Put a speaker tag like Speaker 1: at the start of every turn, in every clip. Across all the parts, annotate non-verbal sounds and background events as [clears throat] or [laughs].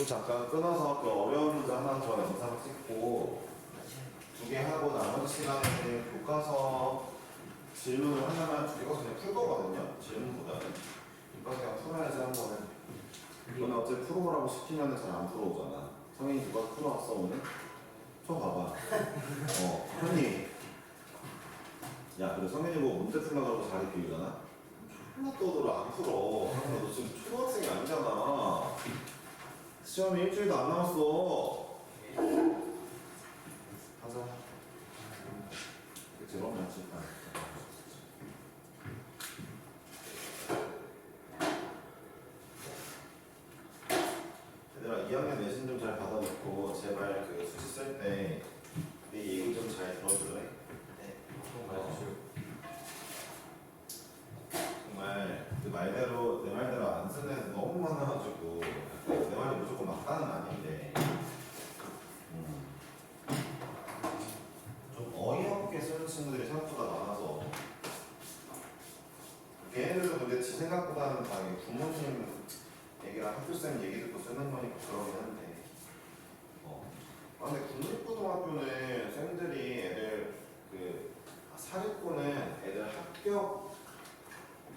Speaker 1: 또 잠깐 끊어서 그 어려운 문제 하나 더 영상을 찍고 두 개 하고 나머지 시간에 교과서 질문을 하나만 두 개가 그냥 풀 거거든요. 질문보다는. 이거 그냥 풀어야지 한 번은. 이거는 어차피 풀어보라고 시키면 잘 안 풀어오잖아. 성인이 누가 풀어왔어 오늘? 쳐 봐봐. 어, 현이. 야, 그래 성인이 뭐 문제 풀려고 자리 비우잖아? 하나 떠들어 안 풀어. 너 지금 초등학생이 아니잖아. 시험이 일주일도 안 남았어. 가자. 그치, 그럼 맞지. 얘들아, 2학년 내신 좀 잘 받아놓고, 제발 그 수시 쓸 때, 네 얘기 좀 잘 들어줄래?
Speaker 2: 네.
Speaker 1: 정말 그 말대로 내 말대로 안 쓰는 애들 너무 많아가지고 내 말이 무조건 맞다는 아닌데 음. 좀 어이없게 쓰는 친구들이 생각보다 많아서 걔네들도 근데 지 생각보다는 다 이게 부모님 얘기랑 학교쌤 얘기 듣고 쓰는 거니까 그러긴 한데. 어. 아, 근데 국립고등학교는 쌤들이 애들 그 사립고는 애들 합격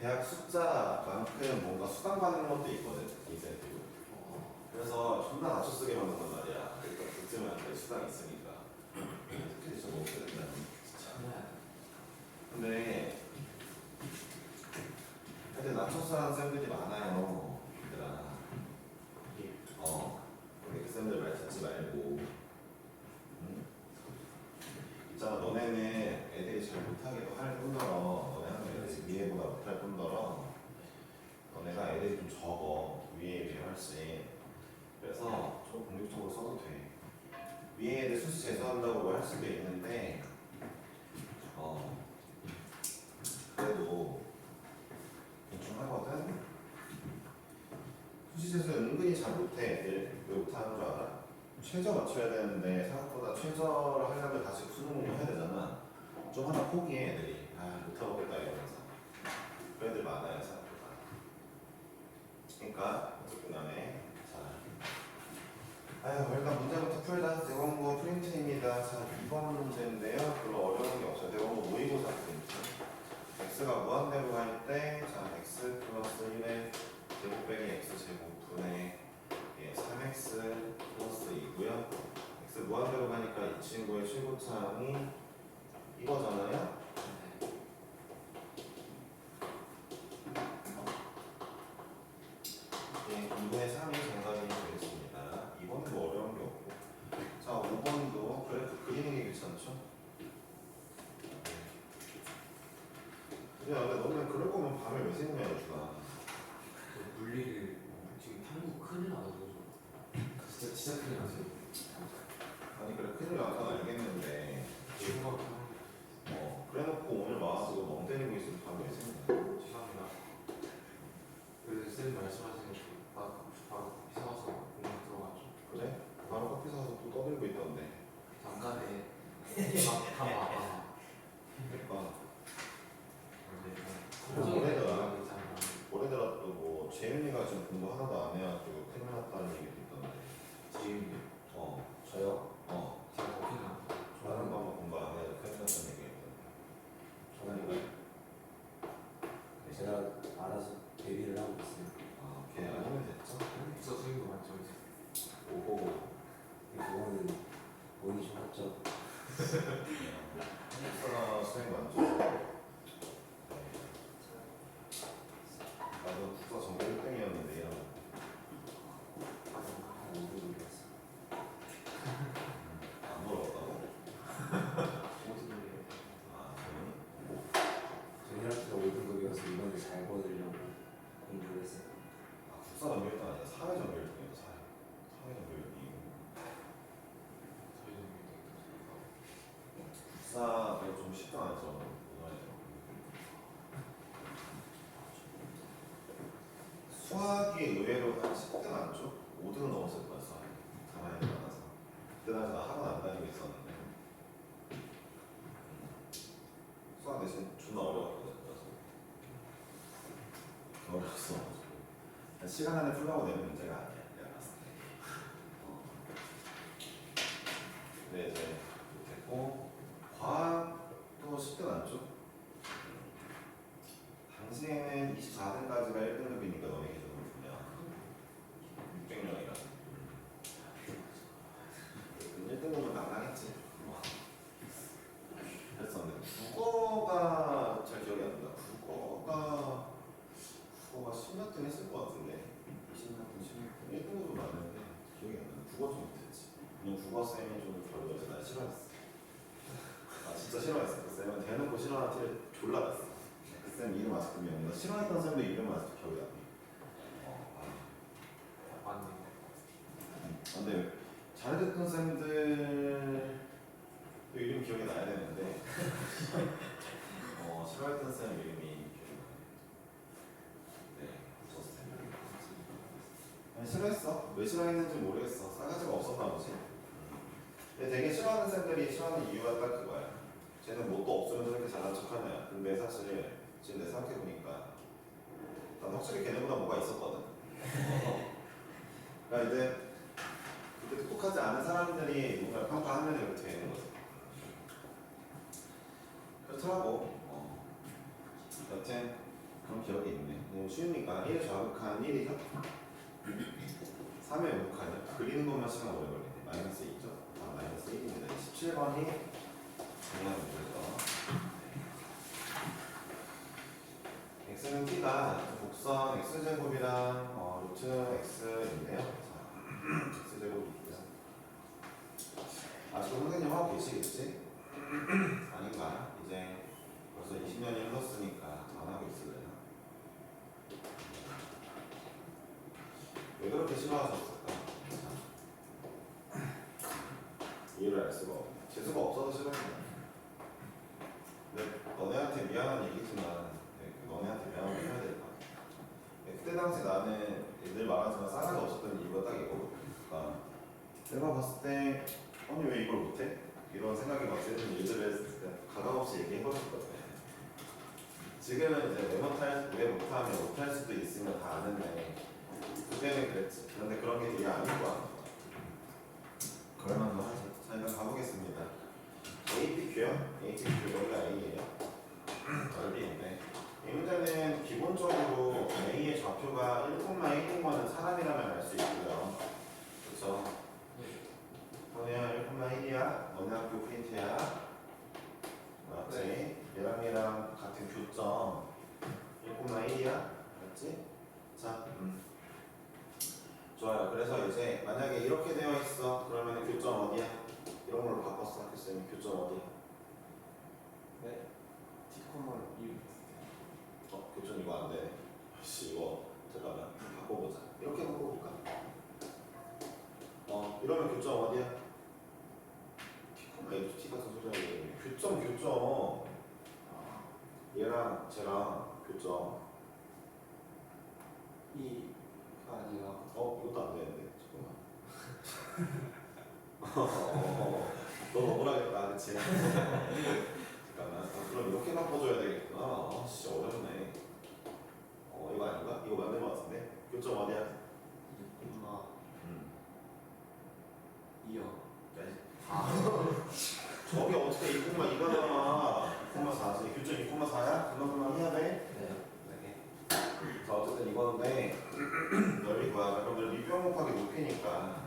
Speaker 1: 대학 숫자만큼 뭔가 수당 받는 것도 있거든 인센티브 그래서 존나 낮춰 쓰게 만든단 말이야. 그러니까 붙으면 돼 수당 있으니까. 특히 진짜 너무 세다 진짜 근데 애들 낮춰서 하는 쌤들이 많아요 얘들아 어 우리 그 쌤들 말 듣지 말고 응? 있잖아 너네는 애들이 잘 못하기도 할 뿐더러 너네 하는 애들이 위에보다 못할 뿐더러 너네가 애들이 좀 적어 위에 비해 훨씬 그래서 좀 공격적으로 써도 돼 위에 애들 수시 재수한다고 할 수도 있는데 어 그래도 대충 하거든 수시 재수 은근히 잘 못해 애들 왜 못하는 줄 알아? 최저 맞춰야 되는데 생각보다 최저를 하려면 다시 수능 공부해야 되잖아. 좀 하나 포기해 애들이. 아 못하겠다 이러면서. 그런 애들 많아요 생각보다. 그러니까 어쨌든 간에 자. 아유 일단 문제 4차 2번 문제인데요. 별로 어려운 게 없어요. 대부분 모의고사 문제죠. x가 무한대로 할 때, x 플러스 1의 제곱 빼기 x 제곱분의 예, 3x 플러스 2고요. x 무한대로 가니까 이 친구의 최고차항이 이거잖아요. 야, 근데 너는 그럴 거면 밤에 왜 생각해,
Speaker 2: 물리를 지금 탐구 큰일 나가지고 진짜 진짜 큰일 났어요.
Speaker 1: 아니, 그래, 큰일 나서 알겠는데.
Speaker 2: 생각
Speaker 1: 어, 그래놓고 오늘 와가지고 멍 때리고 있으면 밤에 왜 생각해?
Speaker 2: 죄송합니다. 그쌤 말씀하신 거딱 바로 이사와서 공부 들어가죠.
Speaker 1: 그래? 바로 커피 사서 또 떠들고 있던데.
Speaker 2: 잠깐에 막다 와봐. 게
Speaker 1: 의외로 한 10등 안쪽? 5등 넘었을 거였어. 가만히 많아서. 그때나 나 학원 안 다니고 있었는데. 음. 수학 대신 존나 어려웠거든. 그래서. 어려웠어. 한 시간 안에 풀라고 되는 문제가 아니야. 내가 봤을 때. [laughs] 어. 네, 근데 좀난 싫어했어 아 진짜 싫어했어 그 쌤은 대놓고 싫어하는 티를 졸라 났어 그쌤 이름 아직도 기억나 나 싫어했던 쌤도 이름 아직도 기억이 안 나. 어, 아.
Speaker 2: 맞네.
Speaker 1: 아, 근데 잘했던 쌤들 또 이름 기억이 나야 되는데 어 싫어했던 쌤 이름이 기억이 나네. 네, 저 쌤. 아니 싫어했어. 왜 싫어했는지 모르겠어. 싸가지가 없었나 보지. 근데 되게 싫어하는 쌤들이 싫어하는 이유가 딱 그거야. 쟤는 뭣도 없으면 저렇게 잘난 척하냐. 근데 사실 지금 내 생각해 보니까 난 확실히 걔네보다 뭐가 있었거든. 그러니까 이제 그렇게 똑똑하지 않은 사람들이 뭔가 평가하면 이렇게 되는 거지. 그렇더라고. 어. 여튼 그런 기억이 있네. 너무 쉬우니까 1 좌극한 1이죠? 3의 역할은 그리는 것만 시간 오래 걸리네. 마이너스 2죠? 아, 마이너스 1입니다. 17번이 정답 문제죠. x는 t가 곡선 x제곱이랑 어, 루트 x인데요. 자, x제곱이고요. 아직도 선생님 하고 계시겠지? [clears throat] 아닌가? 이제 벌써 20년이 흘렀으니까 안 하고 있을래요? 왜 그렇게 싫어하셨을까? 이유를 알 수가 없네. 재수가 없어서 싫어했나? 근데 너네한테 미안한 얘기지만 네, 그 너네한테 미안한 걸 해야 될것 같아. 네, 그때 당시 나는 늘 말하지만 싸가지 없었던 이유가 딱 이거거든. 그러니까 내가 봤을 때 아니 왜 이걸 못해? 이런 생각이 막 드는 일들을 가감없이 얘기해버렸거든. 지금은 이제 왜 못할 왜 못하면 못할 수도 있으면 다 아는데 그때는 그랬지. 그런데 그런 게 되게 아닌 거야. 그럴 만도 하지. 자 일단 가보겠습니다. APQ요? APQ 여기가 A예요. [clears throat] 넓이인데 이 문제는 기본적으로 A의 좌표가 1,1인 거는 사람이라면 알 수 있고요. 그렇죠? 너네야 1,1이야. 너네 학교 프린트야. 맞지? 얘랑 얘랑 같은 교점 1,1이야. 맞지? 자, 음. 좋아요. 그래서 이제 만약에 이렇게 되어 있어. 그러면 교점 어디야? 이런 걸로 바꿨어. 학교쌤이 교점 어디야?
Speaker 3: 네. 티코만 이
Speaker 1: 어, 교점 이거 안 되네. 씨, 이거 잠깐만 바꿔보자. 이렇게 바꿔볼까? 어, 이러면 교점 어디야? 티코마 H, T 같은 소리 하고 있네. 교점, 교점. 얘랑 쟤랑 교점.
Speaker 3: 이가 아니라
Speaker 1: 어, 이것도 안 되는데. 잠깐만. [laughs] 어, 너 억울하겠다, 그치? 잠깐만. 어, 그럼 이렇게 바꿔줘야 되겠구나. 아, 진짜 어렵네. 어, 이거 아닌가? 이거 맞는 것 같은데? 교점 어디야?
Speaker 3: 이마
Speaker 1: 음.
Speaker 3: 이어
Speaker 1: 저게 어떻게 2,2가 나와? 2,4지. 교점 2,4야? 그만큼만 해야 돼?
Speaker 3: 네.
Speaker 1: 네. 자, 어쨌든 이건데, 넓이 구하자. 그럼 밑변 곱하기 높이니까.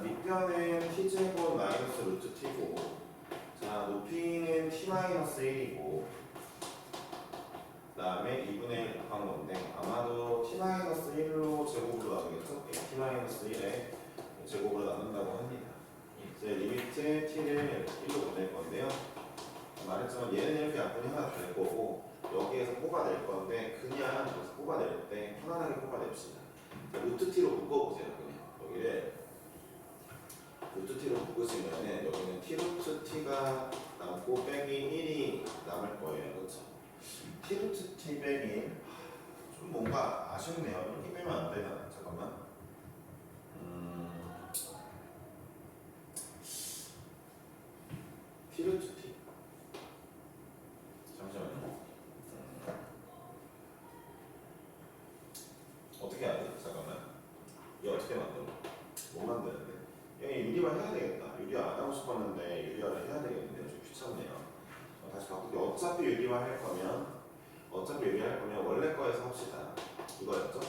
Speaker 1: 자, 밑변은 t제곱 마이너스 루트 t고, 자, 높이는 t 마이너스 1이고, 그 다음에 2분의 1 곱한 건데, 아마도 t 마이너스 1로 제곱으로 나누겠죠? 예, t 마이너스 1에 제곱으로 나눈다고 합니다. 이제 리미트 t를 1로 보낼 건데요. 말했지만 얘는 이렇게 약분이 하나 될 거고, 여기에서 뽑아낼 건데 그냥 여기서 뽑아낼 때 편안하게 뽑아냅시다. 자, 루트 t로 묶어보세요. 그냥 여기를 루트 t로 묶으시면은 여기는 t 루트 t가 남고 빼기 1이 남을 거예요. 그렇죠? t 루트 t 빼기 1. 좀 뭔가 아쉽네요. 이렇게 빼면 안 되나? 잠깐만. 음. t 루트 t. 잠시만요. 어떻게 해야 돼? 잠깐만. 얘 어떻게 만들어? 못 만드는데. 얘 유리화 해야 되겠다. 유리화 안 하고 싶었는데 유리화를 해야 귀찮네요. 어, 다시 바꿀게. 어차피 유리화 할 거면 어차피 유리화 할 거면 원래 거에서 합시다. 이거였죠?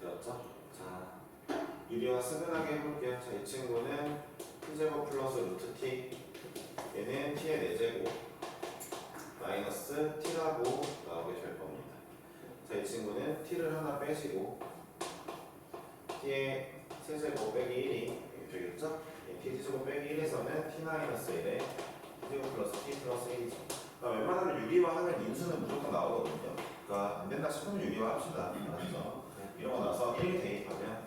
Speaker 1: 되었죠? 자, 유리화 스근하게 해볼게요. 자, 이 친구는 t제곱 플러스 루트 t 얘는 t의 4제곱 마이너스 t라고 나오게 될 겁니다. 자, 이 친구는 t를 하나 빼시고 t의 세제곱 빼기 1이 되겠죠? 예, t 제곱 빼기 1에서는 t 마이너스 1에 t제곱 플러스 t 플러스 1이죠. 그러니까 웬만하면 유리화 하면 인수는 무조건 나오거든요. 그러니까 안 된다 싶으면 유리화 합시다. 알았죠? 이러고 나서 1 대입하면